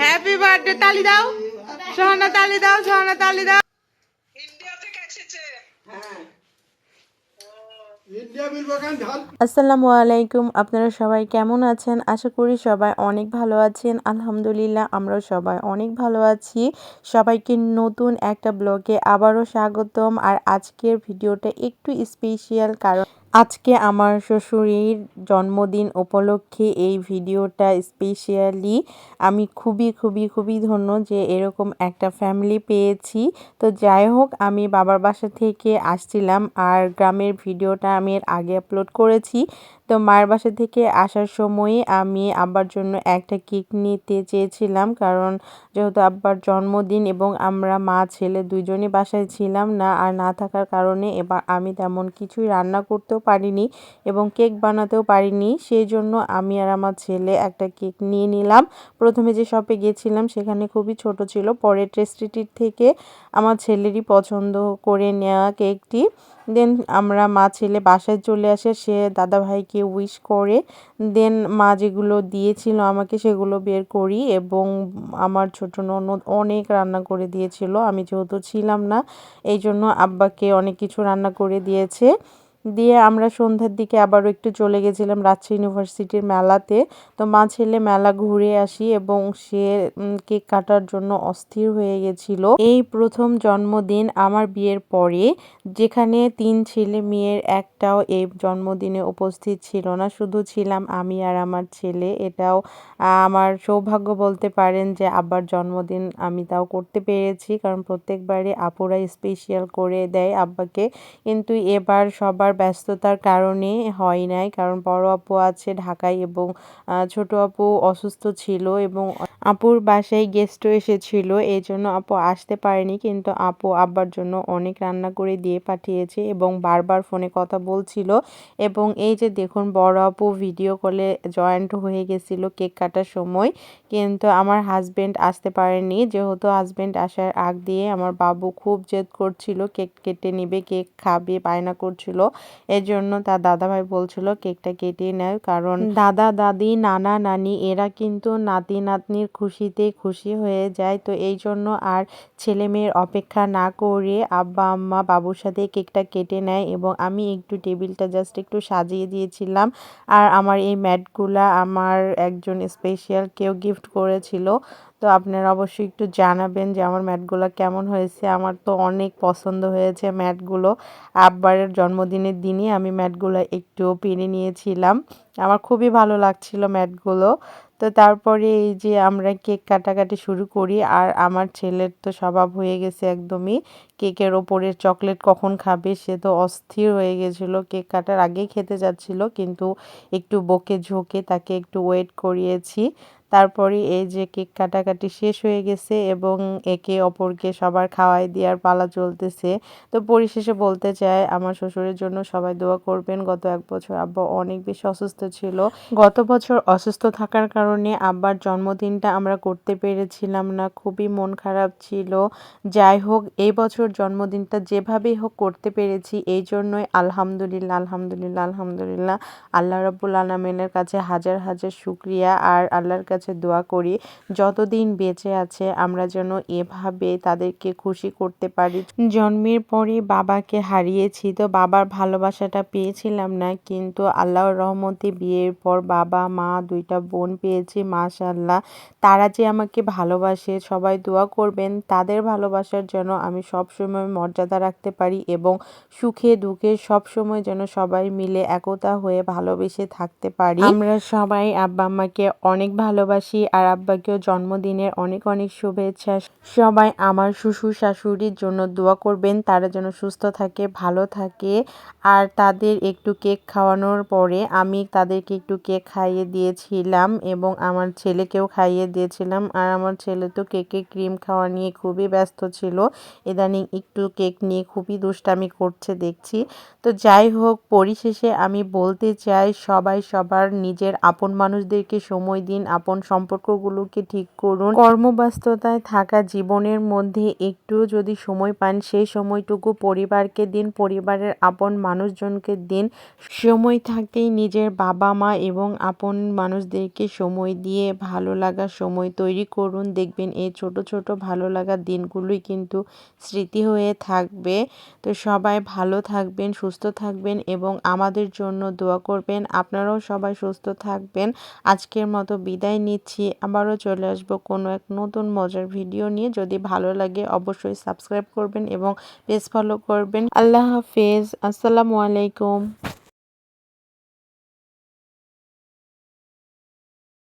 Happy birthday তালি দাও। সোহানা তালি দাও সোহানা তালি দাও। ইন্ডিয়া থেকে এসেছে। ইন্ডিয়া বিলবাগান ঢাল। আসসালামু আলাইকুম আপনারা সবাই কেমন আছেন? আশা করি সবাই অনেক ভালো আছেন। আলহামদুলিল্লাহ আমরা সবাই অনেক ভালো আছি। সবাইকে নতুন একটা ব্লগে আবারও স্বাগতম। আর আজকের ভিডিওটা একটু স্পেশিয়াল কারণ আজকে আমার শ্বশুরের জন্মদিন উপলক্ষে এই ভিডিওটা স্পেশালি আমি খুবই খুবই খুবই ধন্য যে এরকম একটা ফ্যামিলি পেয়েছি। তো যাই হোক, আমি বাবার বাসা থেকে আসছিলাম আর গ্রামের ভিডিওটা আমি এর আগে আপলোড করেছি। তো মায়ের বাসা থেকে আসার সময় আমি আব্বার জন্য একটা কেক নিতে চেয়েছিলাম কারণ যেহেতু আব্বার জন্মদিন এবং আমরা মা, ছেলে দুইজনই বাসায় ছিলাম না, আর না থাকার কারণে এবার আমি তেমন কিছুই রান্না করতেও পারিনি এবং কেক বানাতেও পারিনি। সেই জন্য আমি আর আমার ছেলে একটা কেক নিয়ে নিলাম। প্রথমে যে শপে গেছিলাম সেখানে খুবই ছোট ছিল। পরে ট্রেস্টিটির থেকে আমার ছেলেরই পছন্দ করে নেওয়া কেকটি। দেন আমরা মা ছেলে বাসায় চলে আসে, সে দাদা ভাইকে উইশ করে। দেন মা যেগুলো দিয়েছিল আমাকে সেগুলো বের করি এবং আমার ছোট ননদ অনেক রান্না করে দিয়েছিল। আমি যেহেতু ছিলাম না এই জন্য আব্বাকে অনেক কিছু রান্না করে দিয়েছে। দিয়ে আমরা সন্ধ্যার দিকে আবারও একটু চলে গেছিলাম রাজশাহী ইউনিভার্সিটির মেলাতে। তো মা ছেলে মেলা ঘুরে আসি এবং সে কেক কাটার জন্য অস্থির হয়ে গেছিল। এই প্রথম জন্মদিন আমার বিয়ের পরে, যেখানে তিন ছেলে মেয়ের একটাও এই জন্মদিনে উপস্থিত ছিল না। শুধু ছিলাম আমি আর আমার ছেলে। এটাও আমার সৌভাগ্য বলতে পারেন যে আবার জন্মদিন আমি তাও করতে পেরেছি। কারণ প্রত্যেকবারে আপুরা স্পেশাল করে দেয় আব্বাকে। কিন্তু এবার সবার ব্যস্ততার কারণে হয় নাই। কারণ বড় আপু আছে ঢাকায় এবং ছোট আপু অসুস্থ ছিল এবং আপুর বাসায় গেস্টও এসেছিল। এই জন্য আপু আসতে পারেনি। কিন্তু আপু আব্বার জন্য অনেক রান্না করে দিয়ে পাঠিয়েছে এবং বারবার ফোনে কথা বলছিল। এবং এই যে দেখুন, বড় আপু ভিডিও কলে জয়েন্ট হয়ে গেছিল কেক কাটার সময়। কিন্তু আমার হাজবেন্ড আসতে পারেনি। যেহেতু হাজবেন্ড আসার আগ দিয়ে আমার বাবু খুব জেদ করছিল, কেক কেটে নিবে, কেক খাবে, বায়না করছিল। এর জন্য তার দাদাভাই বলছিল, কেকটা কেটে নেয় কারণ দাদা, দাদি, নানা, নানি, এরা কিন্তু নাতি, নাতনির খুশিতে খুশি হয়ে যায়। তো এই জন্য আর ছেলে মেয়ের অপেক্ষা না করে আব্বা, আম্মা, বাবুর সাথে কেকটা কেটে নেয় এবং আমি একটু টেবিলটা জাস্ট একটু সাজিয়ে দিয়েছিলাম। আর আমার এই ম্যাটগুলা আমার একজন স্পেশাল কেউ গিফট করেছিল। তো আপনারা অবশ্যই একটু জানাবেন যে আমার ম্যাটগুলো কেমন হয়েছে। আমার তো অনেক পছন্দ হয়েছে ম্যাটগুলো। আব্বারের জন্মদিনের দিনই আমি ম্যাটগুলো একটু পেরে নিয়েছিলাম। আমার খুবই ভালো লাগছিল ম্যাটগুলো। তো তারপরে এই যে আমরা কেক কাটাকাটি শুরু করি, আর আমার ছেলের তো স্বভাব হয়ে গেছে একদমই। কেকের ওপরে চকলেট কখন খাবে সে তো অস্থির হয়ে গেছিল। কেক কাটার আগেই খেতে যাচ্ছিল, কিন্তু একটু বকে ঝোঁকে তাকে একটু ওয়েট করিয়েছি। তারপরে এই যে কেক কাটাকাটি শেষ হয়ে গেছে এবং একে অপরকে সবার খাওয়াই দেওয়ার পালা চলতেছে। তো পরিশেষে বলতে চাই, আমার শ্বশুরের জন্য সবাই দোয়া করবেন। গত এক বছর আব্বা অনেক বেশি অসুস্থ ছিল। গত বছর অসুস্থ থাকার কারণে আব্বার জন্মদিনটা আমরা করতে পেরেছিলাম না। খুবই মন খারাপ ছিল। যাই হোক, এই বছর জন্মদিনটা যেভাবেই হোক করতে পেরেছি, এই জন্যই আলহামদুলিল্লাহ আলহামদুলিল্লাহ আলহামদুলিল্লাহ। আল্লাহ রাব্বুল আলমিনের কাছে হাজার হাজার শুক্রিয়া। আর আল্লাহর কাছে দোয়া করি, যতদিন বেঁচে আছে আমরা যেন এভাবে তাদেরকে খুশি করতে পারি। জন্মের পরে বাবাকে হারিয়েছি, তো বাবার ভালোবাসাটা পেয়েছিলাম না, কিন্তু আল্লাহর রহমতে বিয়ের পর বাবা, মা দুইটা বোন পেয়েছি মাশাল্লাহ তারা যে আমাকে ভালোবাসে, সবাই দোয়া করবেন, তাদের ভালোবাসার জন্য আমি সবসময় মর্যাদা রাখতে পারি এবং সুখে দুঃখে সবসময় যেন সবাই মিলে একতা হয়ে ভালোবেসে থাকতে পারি। আমরা সবাই আব্বা আম্মাকে অনেক ভালোবাসি আর আব্বাকেও জন্মদিনের অনেক অনেক শুভেচ্ছা। সবাই আমার শ্বশুর শাশুড়ির জন্য দোয়া করবেন, তারা যেন সুস্থ থাকে, ভালো থাকে। আর তাদের একটু কেক খাওয়ানোর পরে আমি তাদেরকে একটু কেক খাইয়ে দিয়েছিলাম এবং আমার ছেলেকেও খাইয়ে দিয়েছিলাম। আর আমার ছেলে তো কেকে ক্রিম খাওয়া নিয়ে খুবই ব্যস্ত ছিল। ইদানিং একটু কেক নিয়ে খুবই দুষ্টামি করছে দেখছি। তো যাই হোক, পরিশেষে আমি বলতে চাই, সবাই সবার নিজের আপন মানুষদেরকে সময় দিন, আপন সম্পর্কগুলোকে ঠিক করুন। কর্মব্যস্ততায় থাকা জীবনের মধ্যে একটু যদি সময় পান, সেই সময়টুকু পরিবারকে দিন, পরিবারের আপন মানুষজনকে দিন। সময় থাকতেই নিজের বাবা মা এবং আপন মানুষদেরকে সময় দিয়ে ভালো লাগার সময় তৈরি করুন। দেখবেন এই ছোট ছোট ভালো লাগার দিনগুলোই কিন্তু স্মৃতি হয়ে থাকবে। তো সবাই ভালো থাকবেন, সুস্থ থাকবেন এবং আমাদের জন্য দোয়া করবেন। আপনারাও সবাই সুস্থ থাকবেন। আজকের মতো বিদায় নিচ্ছি, আবারও চলে আসব কোনো এক নতুন মজার ভিডিও নিয়ে। যদি ভালো লাগে অবশ্যই সাবস্ক্রাইব করবেন এবং পেজ ফলো করবেন। আল্লাহ হাফেজ, আসসালামু আলাইকুম।